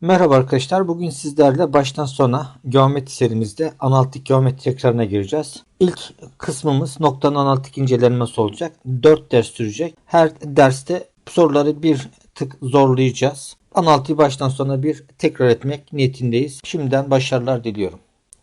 Merhaba arkadaşlar. Bugün sizlerle baştan sona geometri serimizde analitik geometri tekrarına gireceğiz. İlk kısmımız noktanın analitik incelenmesi olacak. 4 ders sürecek. Her derste soruları bir tık zorlayacağız. Analitiği baştan sona bir tekrar etmek niyetindeyiz. Şimdiden başarılar diliyorum.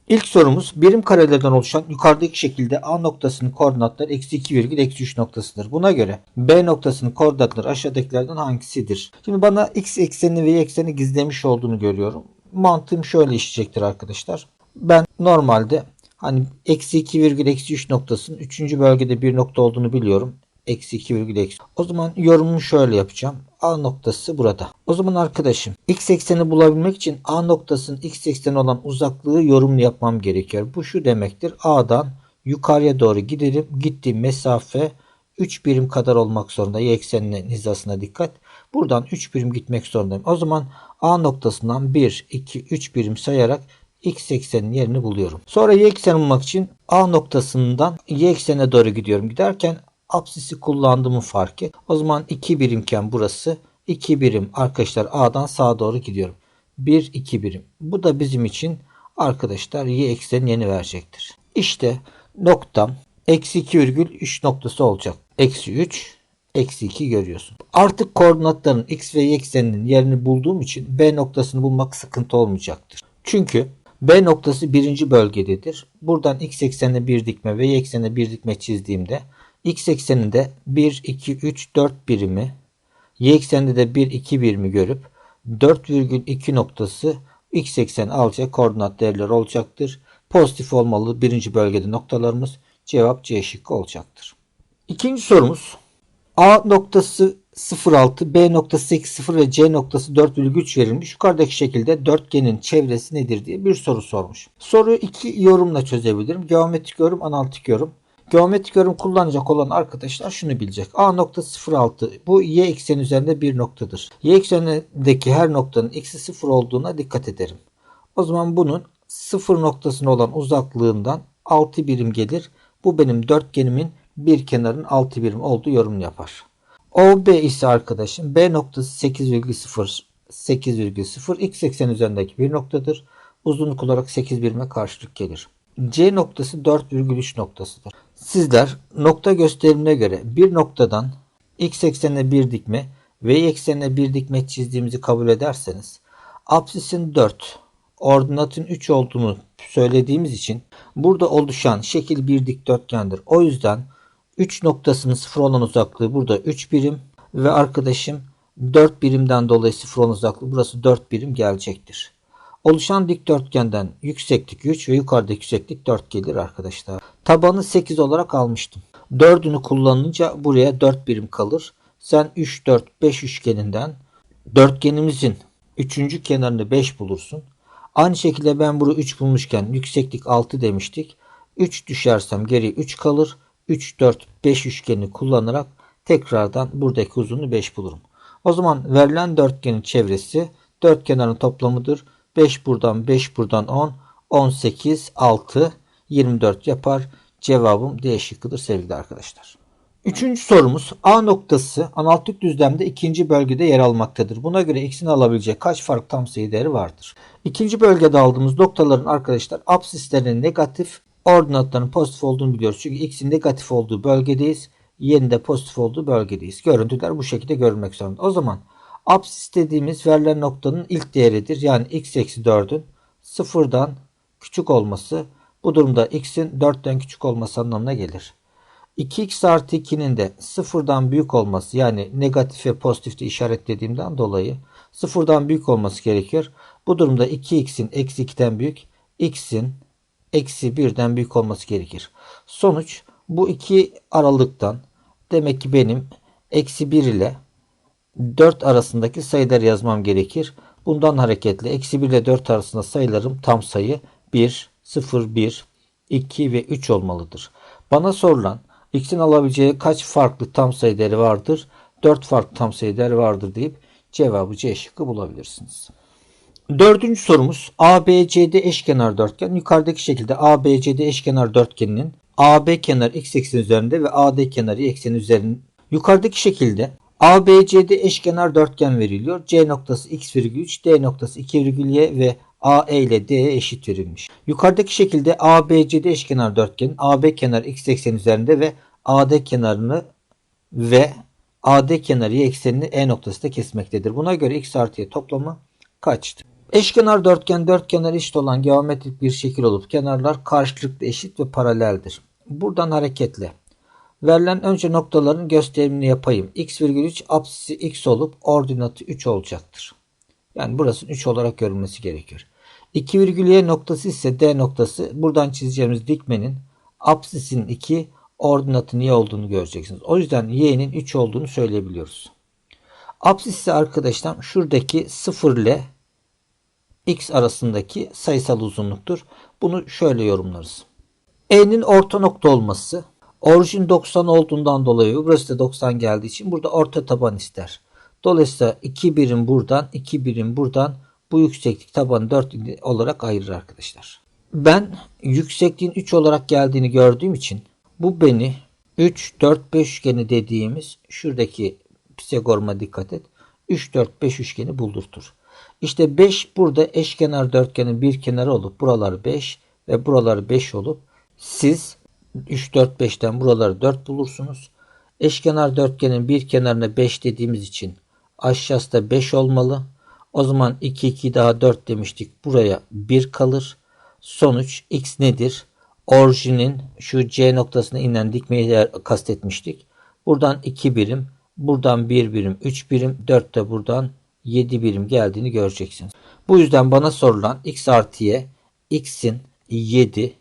İlk sorumuz birim karelerden oluşan yukarıdaki şekilde A noktasının koordinatları eksi 2 virgül eksi 3 noktasıdır. Buna göre B noktasının koordinatları aşağıdakilerden hangisidir? Şimdi bana x ekseni ve y ekseni gizlemiş olduğunu görüyorum. Mantığım şöyle işleyecektir arkadaşlar. Ben normalde hani eksi 2 virgül eksi 3 noktasının 3. bölgede bir nokta olduğunu biliyorum. Eksi 2 virgül eksi. O zaman yorumumu şöyle yapacağım. A noktası burada. O zaman arkadaşım x ekseni bulabilmek için A noktasının x ekseni olan uzaklığı yorumlu yapmam gerekiyor. Bu şu demektir. A'dan yukarıya doğru giderim. Gittiğim mesafe 3 birim kadar olmak zorunda. Y ekseninin hizasına dikkat. Buradan 3 birim gitmek zorundayım. O zaman A noktasından 1, 2, 3 birim sayarak x eksenin yerini buluyorum. Sonra y ekseni bulmak için A noktasından y eksenine doğru gidiyorum. Giderken apsisi kullandığımı fark et. O zaman 2 birimken burası 2 birim arkadaşlar A'dan sağa doğru gidiyorum. 1 2 birim. Bu da bizim için arkadaşlar y eksenin yeni verecektir. İşte noktam eksi 2 virgül 3 noktası olacak. Eksi 3 eksi 2 görüyorsun. Artık koordinatların x ve y ekseninin yerini bulduğum için B noktasını bulmak sıkıntı olmayacaktır. Çünkü B noktası birinci bölgededir. Buradan x eksenine bir dikme ve y eksenine bir dikme çizdiğimde x ekseninde 1, 2, 3, 4 birimi, y ekseninde de 1, 2 birimi görüp 4,2 noktası x eksen alacak koordinat değerleri olacaktır. Pozitif olmalı birinci bölgede noktalarımız. Cevap C şıkkı olacaktır. İkinci sorumuz A noktası 0,6, B noktası 8,0 ve C noktası 4,3 verilmiş. Yukarıdaki şekilde dörtgenin çevresi nedir diye bir soru sormuş. Soruyu iki yorumla çözebilirim. Geometrik yorum, analitik yorum. Geometrik yorum kullanacak olan arkadaşlar şunu bilecek. A nokta 0,6 bu y ekseni üzerinde bir noktadır. Y eksenindeki her noktanın eksi 0 olduğuna dikkat ederim. O zaman bunun 0 noktasına olan uzaklığından 6 birim gelir. Bu benim dörtgenimin bir kenarın 6 birim olduğu yorum yapar. OB ise arkadaşım B noktası 8,0 8,0 x eksen üzerindeki bir noktadır. Uzunluk olarak 8 birime karşılık gelir. C noktası 4,3 noktasıdır. Sizler nokta gösterimine göre bir noktadan x eksenine bir dikme ve y eksenine bir dikme çizdiğimizi kabul ederseniz apsisin 4, ordinatın 3 olduğunu söylediğimiz için burada oluşan şekil bir dikdörtgendir. O yüzden 3 noktasının sıfır olan uzaklığı burada 3 birim ve arkadaşım 4 birimden dolayı sıfır olan uzaklığı burası 4 birim gelecektir. Oluşan dikdörtgenden yükseklik 3 ve yukarıdaki yükseklik 4 gelir arkadaşlar. Tabanı 8 olarak almıştım. 4'ünü kullanınca buraya 4 birim kalır. Sen 3, 4, 5 üçgeninden dörtgenimizin 3. kenarını 5 bulursun. Aynı şekilde ben bunu 3 bulmuşken yükseklik 6 demiştik. 3 düşersem geriye 3 kalır. 3, 4, 5 üçgenini kullanarak tekrardan buradaki uzunluğu 5 bulurum. O zaman verilen dörtgenin çevresi dört kenarın toplamıdır. 5 buradan 5 buradan 10 18 6 24 yapar. Cevabım D şıkkıdır sevgili arkadaşlar. Üçüncü sorumuz A noktası analitik düzlemde ikinci bölgede yer almaktadır. Buna göre x'in alabileceği kaç farklı tam sayı değeri vardır? İkinci bölgede aldığımız noktaların arkadaşlar absislerinin negatif ordinatların pozitif olduğunu biliyoruz. Çünkü x'in negatif olduğu bölgedeyiz. Y'nin de pozitif olduğu bölgedeyiz. Görüntüler bu şekilde görünmek zorunda. O zaman Apsis dediğimiz verilen noktanın ilk değeridir. Yani x eksi 4'ün sıfırdan küçük olması bu durumda x'in 4'ten küçük olması anlamına gelir. 2x artı 2'nin de sıfırdan büyük olması yani negatif ve pozitifte işaretlediğimden dolayı sıfırdan büyük olması gerekir. Bu durumda 2x'in eksi 2'den büyük x'in eksi 1'den büyük olması gerekir. Sonuç bu iki aralıktan demek ki benim eksi 1 ile 4 arasındaki sayıları yazmam gerekir. Bundan hareketle eksi 1 ile 4 arasında sayılarım tam sayı 1, 0, 1, 2 ve 3 olmalıdır. Bana sorulan x'in alabileceği kaç farklı tam sayı değeri vardır? 4 farklı tam sayı değeri vardır deyip cevabı C şıkkı bulabilirsiniz. Dördüncü sorumuz ABCD eşkenar dörtgen. Yukarıdaki şekilde ABCD eşkenar dörtgeninin AB kenarı x eksen üzerinde ve AD kenarı y eksen üzerinde. Yukarıdaki şekilde ABCD eşkenar dörtgen veriliyor. C noktası x virgül 3, D noktası 2 virgül y ve AE ile D eşit verilmiş. Yukarıdaki şekilde ABCD eşkenar dörtgen AB kenarı x eksen üzerinde ve AD kenarını ve AD kenarı y eksenini E noktasında kesmektedir. Buna göre x artı y toplamı kaçtır? Eşkenar dörtgen dört kenar eşit olan geometrik bir şekil olup kenarlar karşılıklı eşit ve paraleldir. Buradan hareketle verilen önce noktaların gösterimini yapayım. x virgül 3 apsisi x olup ordinatı 3 olacaktır. Yani burasının 3 olarak görülmesi gerekiyor. 2 virgül y noktası ise d noktası buradan çizeceğimiz dikmenin apsisinin 2 ordinatın y olduğunu göreceksiniz. O yüzden y'nin 3 olduğunu söyleyebiliyoruz. Apsis ise arkadaşlar şuradaki 0 ile x arasındaki sayısal uzunluktur. Bunu şöyle yorumlarız. E'nin orta nokta olması orijin 90 olduğundan dolayı burası da 90 geldiği için burada orta taban ister. Dolayısıyla 2 birim buradan 2 birim buradan bu yükseklik tabanı 4 olarak ayırır arkadaşlar. Ben yüksekliğin 3 olarak geldiğini gördüğüm için bu beni 3, 4, 5 üçgeni dediğimiz şuradaki Pisagor'uma dikkat et. 3, 4, 5 üçgeni buldurtur. İşte 5 burada eşkenar dörtgenin bir kenarı olup buralar 5 ve buralar 5 olup siz 3, 4, 5'ten buraları 4 bulursunuz. Eşkenar dörtgenin bir kenarına 5 dediğimiz için aşağısı da 5 olmalı. O zaman 2, 2 daha 4 demiştik. Buraya 1 kalır. Sonuç x nedir? Orijinin şu C noktasına inen dikmeyi kastetmiştik. Buradan 2 birim, buradan 1 birim, 3 birim, 4 de buradan 7 birim geldiğini göreceksiniz. Bu yüzden bana sorulan x artı y, x'in 7,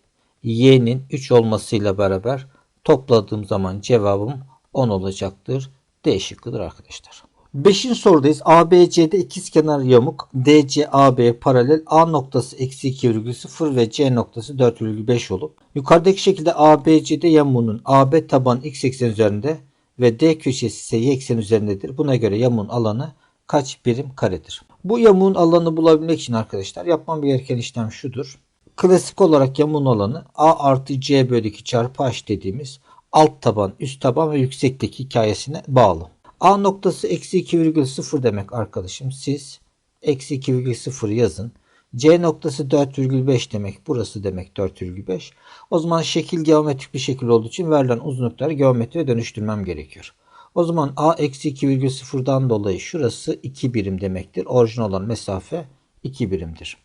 y'nin 3 olmasıyla beraber topladığım zaman cevabım 10 olacaktır. D şıkkıdır arkadaşlar. Beşinci sorudayız. ABC'de ikizkenar yamuk DC AB paralel A noktası eksi 2,0 ve C noktası 4,5 olup yukarıdaki şekilde ABC'de yamuğunun AB taban x eksen üzerinde ve D köşesi ise y eksen üzerindedir. Buna göre yamuğun alanı kaç birim karedir? Bu yamuğun alanı bulabilmek için arkadaşlar yapmam gereken işlem şudur. Klasik olarak yamuğun alanı A artı C bölü 2 çarpı H dediğimiz alt taban, üst taban ve yükseklik hikayesine bağlı. A noktası eksi 2,0 demek arkadaşım. Siz eksi 2,0 yazın. C noktası 4,5 demek. Burası demek 4,5. O zaman şekil geometrik bir şekil olduğu için verilen uzunlukları geometriye dönüştürmem gerekiyor. O zaman A eksi 2,0'dan dolayı şurası 2 birim demektir. Orijin olan mesafe 2 birimdir.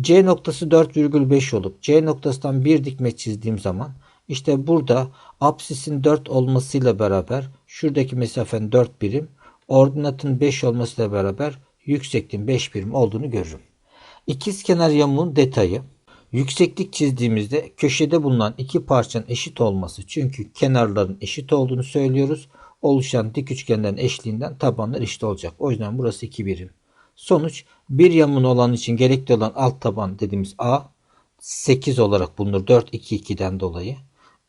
C noktası 4,5 olup C noktasından bir dikme çizdiğim zaman işte burada apsisin 4 olmasıyla beraber şuradaki mesafenin 4 birim, ordinatın 5 olmasıyla beraber yüksekliğin 5 birim olduğunu görürüm. İkiz kenar yamuğun detayı yükseklik çizdiğimizde köşede bulunan iki parçanın eşit olması çünkü kenarların eşit olduğunu söylüyoruz. Oluşan dik üçgenlerin eşliğinden tabanlar eşit olacak. O yüzden burası 2 birim. Sonuç bir yamuğun olan için gerekli olan alt taban dediğimiz A 8 olarak bulunur. 4 2 2'den dolayı.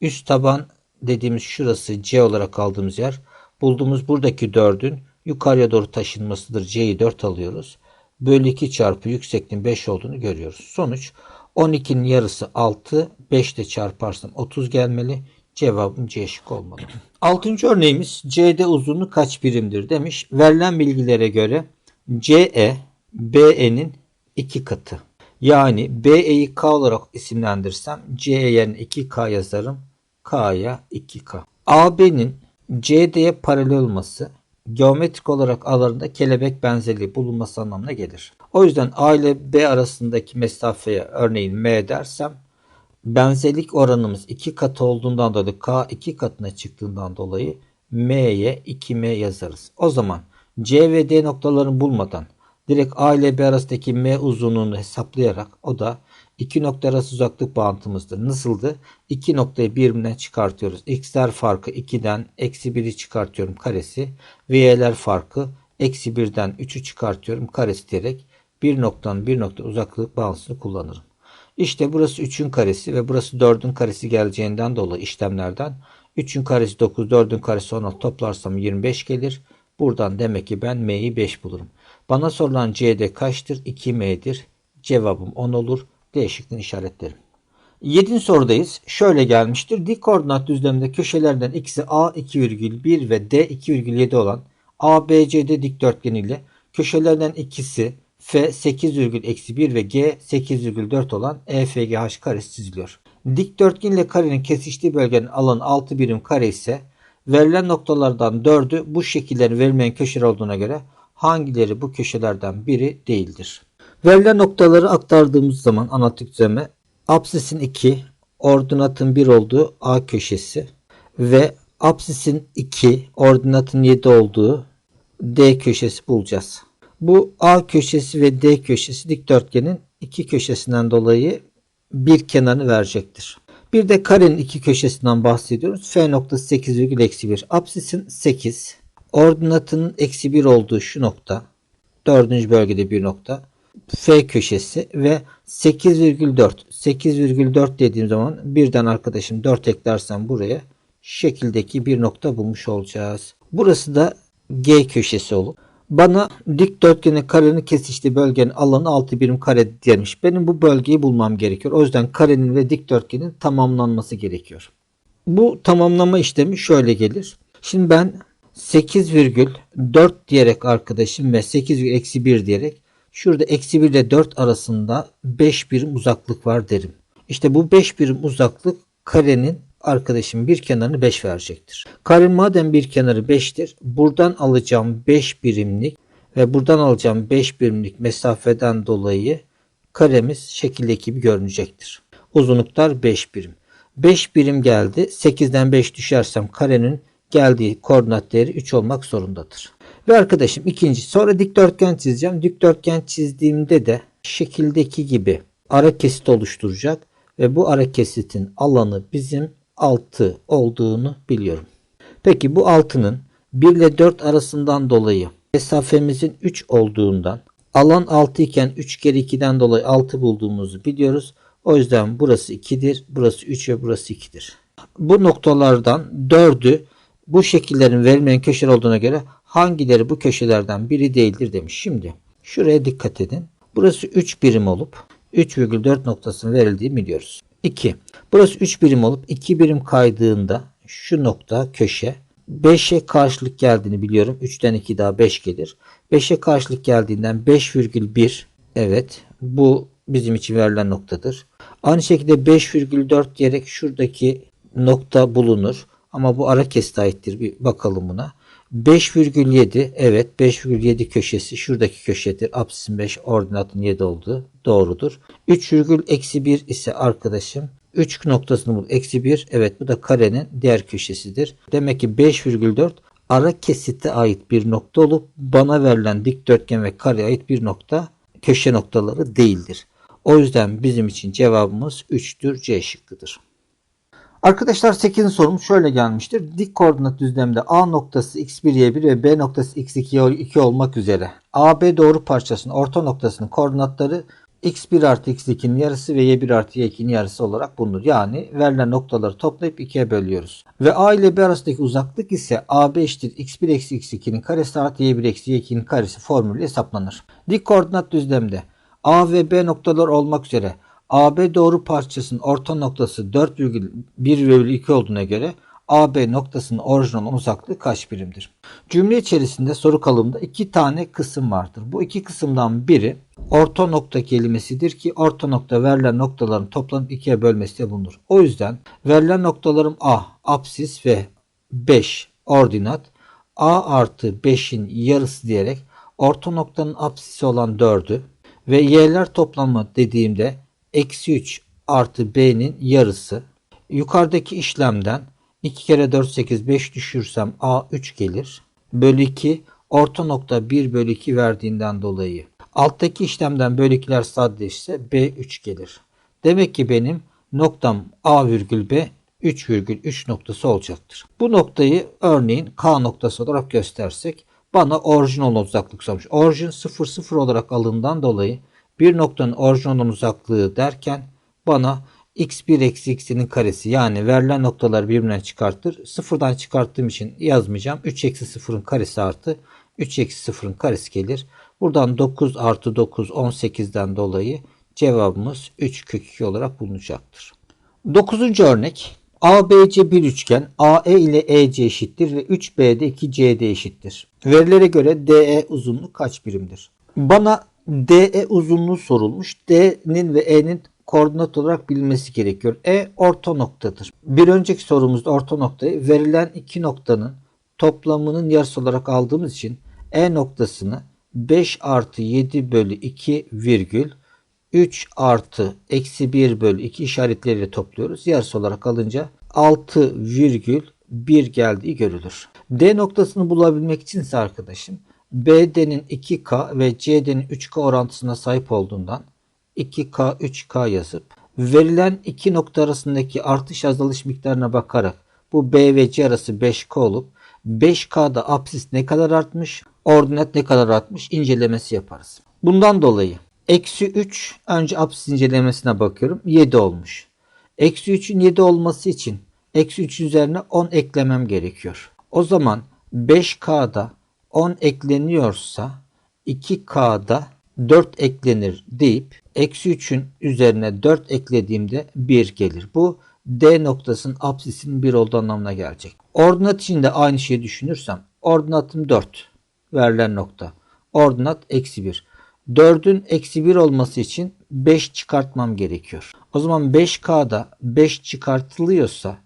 Üst taban dediğimiz şurası C olarak aldığımız yer. Bulduğumuz buradaki 4'ün yukarıya doğru taşınmasıdır. C'yi 4 alıyoruz. Bölü 2 çarpı yüksekliğin 5 olduğunu görüyoruz. Sonuç 12'nin yarısı 6. 5 ile çarparsam 30 gelmeli. Cevabım C şık olmalı. Altıncı örneğimiz CD uzunluğu kaç birimdir demiş. Verilen bilgilere göre CE BE'nin 2 katı. Yani BE'yi K olarak isimlendirsem CE yerine 2K yazarım. K'ya 2K. AB'nin CD'ye paralel olması geometrik olarak aralarında kelebek benzerliği bulunması anlamına gelir. O yüzden A ile B arasındaki mesafeye örneğin M dersem benzerlik oranımız 2 katı olduğundan dolayı K 2 katına çıktığından dolayı M'ye 2M yazarız. O zaman C ve D noktalarını bulmadan direkt A ile B arasındaki M uzunluğunu hesaplayarak o da iki nokta arası uzaklık bağıntımızdır. Nasıldı? İki noktayı birbirinden çıkartıyoruz. X'ler farkı 2'den eksi 1'i çıkartıyorum karesi. V'ler farkı eksi 1'den 3'ü çıkartıyorum karesi diyerek bir noktanın bir nokta uzaklık bağıntısını kullanırım. İşte burası 3'ün karesi ve burası 4'ün karesi geleceğinden dolayı işlemlerden 3'ün karesi 9, 4'ün karesi 16 toplarsam 25 gelir. Buradan demek ki ben M'yi 5 bulurum. Bana sorulan CD kaçtır? 2M'dir. Cevabım 10 olur. D işaretlerim. Yedinci sorudayız. Şöyle gelmiştir. Dik koordinat düzleminde köşelerden ikisi A 2,1 ve D 2,7 olan ABCD dikdörtgen ile köşelerden ikisi F 8,1 ve G 8,4 olan EFGH karesi çiziliyor. Dikdörtgen ile karenin kesiştiği bölgenin alanı 6 birim kare ise verilen noktalardan 4'ü bu şekillerin verilmeyen köşeler olduğuna göre hangileri bu köşelerden biri değildir? Verilen noktaları aktardığımız zaman analitik düzleme Apsisin 2, ordinatın 1 olduğu A köşesi ve apsisin 2, ordinatın 7 olduğu D köşesi bulacağız. Bu A köşesi ve D köşesi dikdörtgenin iki köşesinden dolayı bir kenarını verecektir. Bir de karenin iki köşesinden bahsediyoruz. F noktası 8,1. Apsisin 8. Ordinatının eksi 1 olduğu şu nokta. Dördüncü bölgede bir nokta. F köşesi ve 8,4. 8,4 dediğim zaman birden arkadaşım 4 eklersem buraya şekildeki bir nokta bulmuş olacağız. Burası da G köşesi olup bana dikdörtgenin karenin kesiştiği bölgenin alanı 6 birim kare demiş. Benim bu bölgeyi bulmam gerekiyor. O yüzden karenin ve dikdörtgenin tamamlanması gerekiyor. Bu tamamlama işlemi şöyle gelir. Şimdi ben 8,4 diyerek arkadaşım ve 8,1 diyerek Şurada eksi 1 ile 4 arasında 5 birim uzaklık var derim. İşte bu 5 birim uzaklık karenin arkadaşım bir kenarını 5 verecektir. Karenin madem bir kenarı 5'tir buradan alacağım 5 birimlik ve buradan alacağım 5 birimlik mesafeden dolayı karemiz şekildeki gibi görünecektir. Uzunluklar 5 birim. 5 birim geldi. 8'den 5 düşersem karenin geldiği koordinat değeri 3 olmak zorundadır. Ve arkadaşım ikinci sonra dikdörtgen çizeceğim. Dikdörtgen çizdiğimde de şekildeki gibi ara kesit oluşturacak ve bu ara kesitin alanı bizim 6 olduğunu biliyorum. Peki bu 6'nın 1 ile 4 arasından dolayı mesafemizin 3 olduğundan alan 6 iken 3 kere 2'den dolayı 6 bulduğumuzu biliyoruz. O yüzden burası 2'dir, burası 3 ve burası 2'dir. Bu noktalardan 4'ü bu şekillerin verilmeyen köşeler olduğuna göre hangileri bu köşelerden biri değildir demiş. Şimdi şuraya dikkat edin. Burası 3 birim olup 3,4 noktasının verildiğini biliyoruz. 2. Burası 3 birim olup 2 birim kaydığında şu nokta köşe 5'e karşılık geldiğini biliyorum. 3'ten 2 daha 5 gelir. 5'e karşılık geldiğinden 5,1 evet bu bizim için verilen noktadır. Aynı şekilde 5,4 diyerek şuradaki nokta bulunur. Ama bu ara kesite aittir. Bir bakalım buna. 5,7 evet 5,7 köşesi şuradaki köşedir. Apsisin 5 ordinatın 7 olduğu doğrudur. 3,1 ise arkadaşım 3 noktasını bul. Eksi 1 evet bu da karenin diğer köşesidir. Demek ki 5,4 ara kesite ait bir nokta olup bana verilen dikdörtgen ve kareye ait bir nokta köşe noktaları değildir. O yüzden bizim için cevabımız 3'tür C şıkkıdır. Arkadaşlar 8. sorum şöyle gelmiştir. Dik koordinat düzlemde A noktası x1 y1 ve B noktası x2 y2 olmak üzere AB doğru parçasının orta noktasının koordinatları x1 artı x2'nin yarısı ve y1 artı y2'nin yarısı olarak bulunur. Yani verilen noktaları toplayıp ikiye bölüyoruz. Ve A ile B arasındaki uzaklık ise AB eşittir x1 eksi x2'nin karesi artı y1 eksi y2'nin karesi formülü hesaplanır. Dik koordinat düzlemde A ve B noktalar olmak üzere AB doğru parçasının orta noktası 4,1 olduğuna göre AB noktasının orijinal uzaklığı kaç birimdir? Cümle içerisinde soru kalımında iki tane kısım vardır. Bu iki kısımdan biri orta nokta kelimesidir ki orta nokta verilen noktaların toplanıp ikiye bölmesi bulunur. O yüzden verilen noktalarım A, apsis ve 5 ordinat A artı 5'in yarısı diyerek orta noktanın apsisi olan 4'ü ve y'ler toplamı dediğimde eksi 3 artı b'nin yarısı. Yukarıdaki işlemden 2 kere 4 8 5 düşürsem a 3 gelir. Bölü 2 orta nokta 1 bölü 2 verdiğinden dolayı. Alttaki işlemden bölü 2'ler sadeleşse b 3 gelir. Demek ki benim noktam a virgül b 3,3 noktası olacaktır. Bu noktayı örneğin K noktası olarak göstersek bana orijinal uzaklık sormuş. Orijin 0 0 olarak alından dolayı bir noktanın orijinal uzaklığı derken bana x1 eksi x'inin karesi yani verilen noktaları birbirinden çıkartır. Sıfırdan çıkarttığım için yazmayacağım. 3 eksi sıfırın karesi artı 3 eksi sıfırın karesi gelir. Buradan 9 artı 9 18'den dolayı cevabımız 3 kök 2 olarak bulunacaktır. Dokuzuncu örnek. ABC bir üçgen AE ile EC eşittir ve 3B'de 2CD eşittir. Verilere göre DE uzunluğu kaç birimdir? Bana DE uzunluğu sorulmuş. D'nin ve E'nin koordinat olarak bilinmesi gerekiyor. E orta noktadır. Bir önceki sorumuzda orta noktayı verilen iki noktanın toplamının yarısı olarak aldığımız için E noktasını 5 artı 7 bölü 2 virgül 3 artı eksi 1 bölü 2 işaretleriyle topluyoruz. Yarısı olarak alınca 6 virgül 1 geldiği görülür. D noktasını bulabilmek için ise arkadaşım BD'nin 2K ve CD'nin 3K orantısına sahip olduğundan 2K 3K yazıp verilen iki nokta arasındaki artış azalış miktarına bakarak bu B ve C arası 5K olup 5K'da apsis ne kadar artmış, ordinat ne kadar artmış incelemesi yaparız. Bundan dolayı eksi 3 önce apsis incelemesine bakıyorum 7 olmuş. Eksi 3'ün 7 olması için eksi 3 üzerine 10 eklemem gerekiyor. O zaman 5K'da 10 ekleniyorsa 2K'da 4 eklenir deyip eksi 3'ün üzerine 4 eklediğimde 1 gelir. Bu D noktasının apsisinin 1 olduğu anlamına gelecek. Ordinat için de aynı şeyi düşünürsem ordinatım 4 verilen nokta. Ordinat eksi 1. 4'ün eksi 1 olması için 5 çıkartmam gerekiyor. O zaman 5K'da 5 çıkartılıyorsa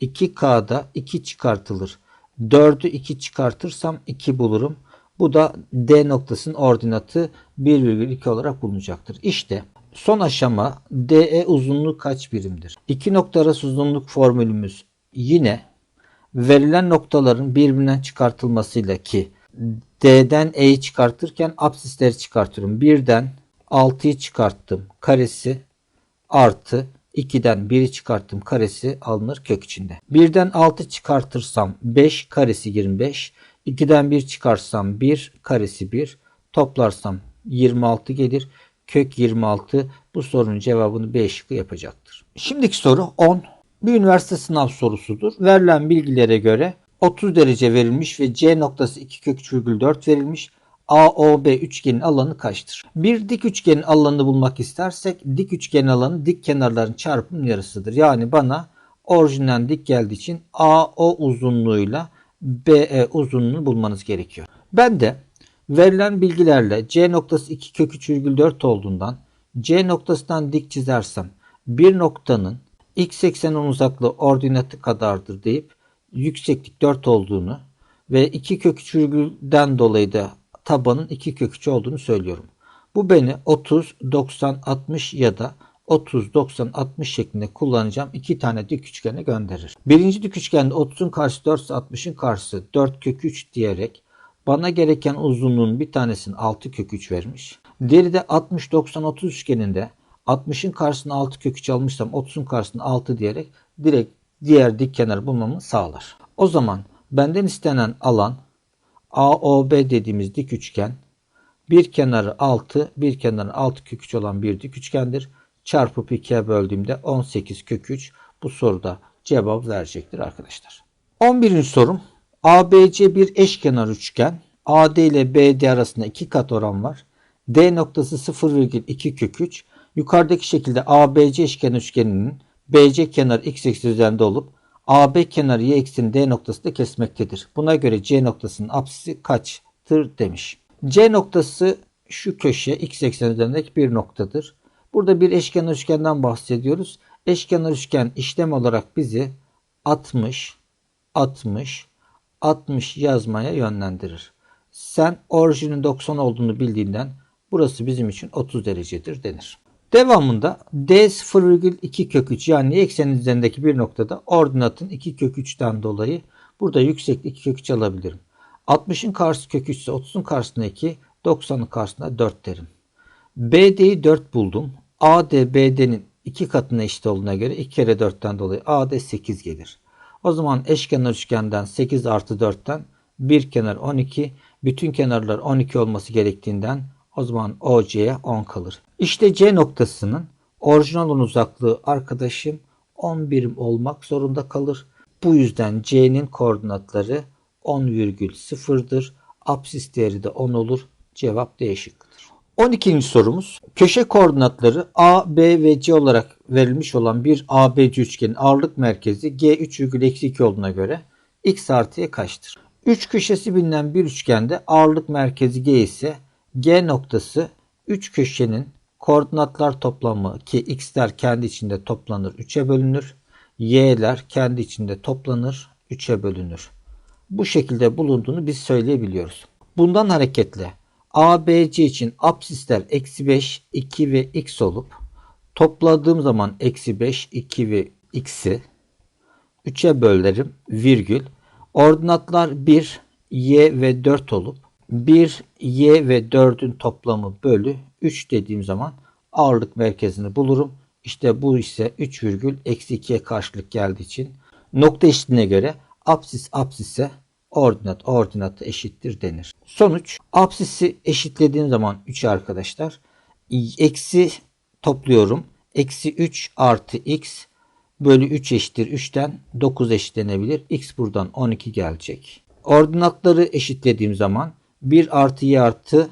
2K'da 2 çıkartılır. 4'ü 2 çıkartırsam 2 bulurum. Bu da D noktasının ordinatı 1,2 olarak bulunacaktır. İşte son aşama DE uzunluğu kaç birimdir? İki nokta arası uzunluk formülümüz yine verilen noktaların birbirinden çıkartılmasıyla ki D'den E'yi çıkartırken absisleri çıkartıyorum. 1'den 6'yı çıkarttım. Karesi artı 2'den 1'i çıkarttım. Karesi alınır kök içinde. 1'den 6 çıkartırsam 5 karesi 25. 2'den 1 çıkarsam 1 karesi 1. Toplarsam 26 gelir. Kök 26 bu sorunun cevabını B şıkkı yapacaktır. Şimdiki soru 10. Bir üniversite sınav sorusudur. Verilen bilgilere göre 30 derece verilmiş ve C noktası 2 kök 3,4 verilmiş. AOB üçgenin alanı kaçtır? Bir dik üçgenin alanını bulmak istersek dik üçgenin alanı dik kenarların çarpımının yarısıdır. Yani bana orijinden dik geldiği için AO uzunluğuyla BE uzunluğunu bulmanız gerekiyor. Ben de verilen bilgilerle C noktası 2 kök 3,4 olduğundan C noktasından dik çizersem bir noktanın x ekseni uzaklığı ordinatı kadardır deyip yükseklik 4 olduğunu ve 2 kök 3 virgülden dolayı da tabanın 2 kök 3 olduğunu söylüyorum. Bu beni 30, 90, 60 ya da 30, 90, 60 şeklinde kullanacağım iki tane dik üçgene gönderir. Birinci dik üçgende 30'un karşısı 4 ise 60'ın karşısı 4 kök 3 diyerek bana gereken uzunluğun bir tanesini 6 kök 3 vermiş. Diğeri de 60, 90, 30 üçgeninde 60'ın karşısına 6 kök 3 almışsam 30'un karşısına 6 diyerek direkt diğer dik kenarı bulmamı sağlar. O zaman benden istenen alan AOB dediğimiz dik üçgen bir kenarı 6, bir kenarı 6 kök 3 olan bir dik üçgendir. Çarpıp 2'ye böldüğümde 18 kök 3 bu soruda cevap verecektir arkadaşlar. 11. sorum ABC bir eşkenar üçgen. AD ile BD arasında 2 kat oran var. D noktası 0,2 kök 3. Yukarıdaki şekilde ABC eşkenar üçgeninin BC kenarı x ekseni üzerinde olup AB kenarı y ekseni D noktası da kesmektedir. Buna göre C noktasının apsisi kaçtır demiş. C noktası şu köşe x ekseni üzerindeki bir noktadır. Burada bir eşkenar üçgenden bahsediyoruz. Eşkenar üçgen işlem olarak bizi 60, 60, 60 yazmaya yönlendirir. Sen orijinin 90 olduğunu bildiğinden burası bizim için 30 derecedir denir. Devamında d 0,2 kök 3 yani eksenin üzerindeki bir noktada ordinatın 2 kök 3'ten dolayı burada yükseklik 2 kök 3 alabilirim. 60'ın karşısı kök 3 ise 30'un karşısına 2, 90'ın karşısına 4 derim. BD'yi 4 buldum. AD BD'nin 2 katına eşit olduğuna göre 2 kere 4'ten dolayı AD 8 gelir. O zaman eşkenar üçgenden 8 artı 4'ten bir kenar 12, bütün kenarlar 12 olması gerektiğinden o zaman OC'ye 10 kalır. İşte C noktasının orijinal olan uzaklığı arkadaşım 10 birim olmak zorunda kalır. Bu yüzden C'nin koordinatları 10,0'dır. Apsis değeri de 10 olur. Cevap D şıkkıdır. 12. sorumuz. Köşe koordinatları A, B ve C olarak verilmiş olan bir ABC üçgenin ağırlık merkezi G3,2 olduğuna göre x artı y kaçtır? 3 köşesi bilinen bir üçgende ağırlık merkezi G ise G noktası 3 köşenin koordinatlar toplamı ki x'ler kendi içinde toplanır 3'e bölünür. Y'ler kendi içinde toplanır 3'e bölünür. Bu şekilde bulunduğunu biz söyleyebiliyoruz. Bundan hareketle ABC için absisler eksi 5, 2 ve x olup topladığım zaman eksi 5, 2 ve x'i 3'e bölerim virgül. Ordinatlar 1, y ve 4 olup 1, y ve 4'ün toplamı bölü 3 dediğim zaman ağırlık merkezini bulurum. İşte bu ise 3 virgül eksi 2'ye karşılık geldiği için nokta eşitliğine göre apsis apsise ordinat ordinatı eşittir denir. Sonuç apsisi eşitlediğim zaman 3 arkadaşlar eksi topluyorum. Eksi 3 artı x bölü 3 eşittir 3'ten 9 eşitlenebilir. x buradan 12 gelecek. Ordinatları eşitlediğim zaman 1 artı y artı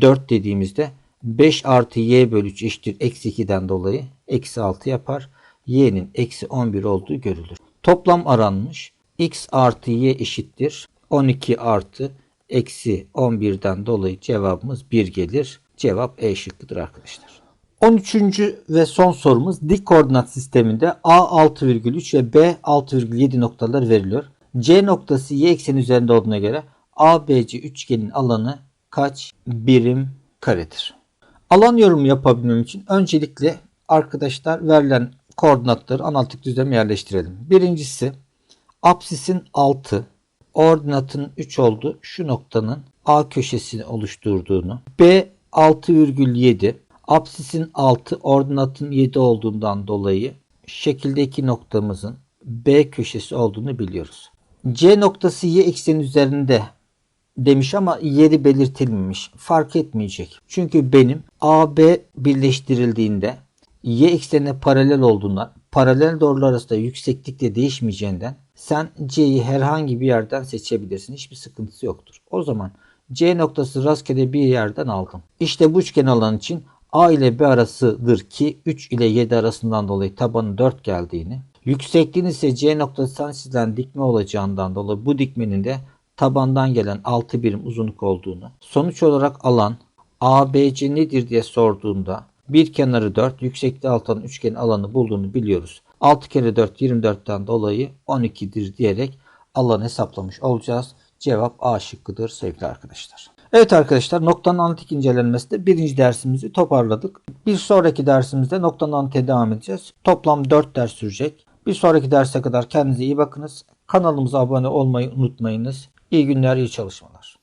4 dediğimizde 5 artı y bölü 3 eşittir eksi 2'den dolayı eksi 6 yapar. y'nin eksi 11 olduğu görülür. Toplam aranmış. x artı y eşittir 12 artı eksi 11'den dolayı cevabımız 1 gelir. Cevap E şıkkıdır arkadaşlar. 13. ve son sorumuz dik koordinat sisteminde A 6,3 ve B 6,7 noktalar veriliyor. C noktası y ekseni üzerinde olduğuna göre ABC üçgenin alanı kaç birim karedir? Alan yorumu yapabilmem için öncelikle arkadaşlar verilen koordinatları analitik düzleme yerleştirelim. Birincisi apsisin 6, ordinatın 3 olduğu şu noktanın A köşesini oluşturduğunu, B 6,7, apsisin 6, ordinatın 7 olduğundan dolayı şekildeki noktamızın B köşesi olduğunu biliyoruz. C noktası y ekseni üzerinde demiş ama yeri belirtilmemiş. Fark etmeyecek. Çünkü benim AB birleştirildiğinde y eksenine paralel olduğundan paralel doğrular arasında yükseklikte değişmeyeceğinden sen C'yi herhangi bir yerden seçebilirsin. Hiçbir sıkıntısı yoktur. O zaman C noktası rastgele bir yerden aldım. İşte bu üçgen alan için A ile B arasıdır ki 3 ile 7 arasından dolayı tabanı 4 geldiğini, yüksekliğin ise C noktasından çizilen dikme olacağından dolayı bu dikmenin de tabandan gelen 6 birim uzunluk olduğunu, sonuç olarak alan ABC nedir diye sorduğunda bir kenarı 4, yüksekliği 6 olan üçgenin alanı bulduğunu biliyoruz. 6 kere 4 24'ten dolayı 12'dir diyerek alanı hesaplamış olacağız. Cevap A şıkkıdır sevgili arkadaşlar. Evet arkadaşlar noktanın analitik incelenmesinde birinci dersimizi toparladık. Bir sonraki dersimizde noktanın analitik devam edeceğiz. Toplam 4 ders sürecek. Bir sonraki derse kadar kendinize iyi bakınız. Kanalımıza abone olmayı unutmayınız. İyi günler, iyi çalışmalar.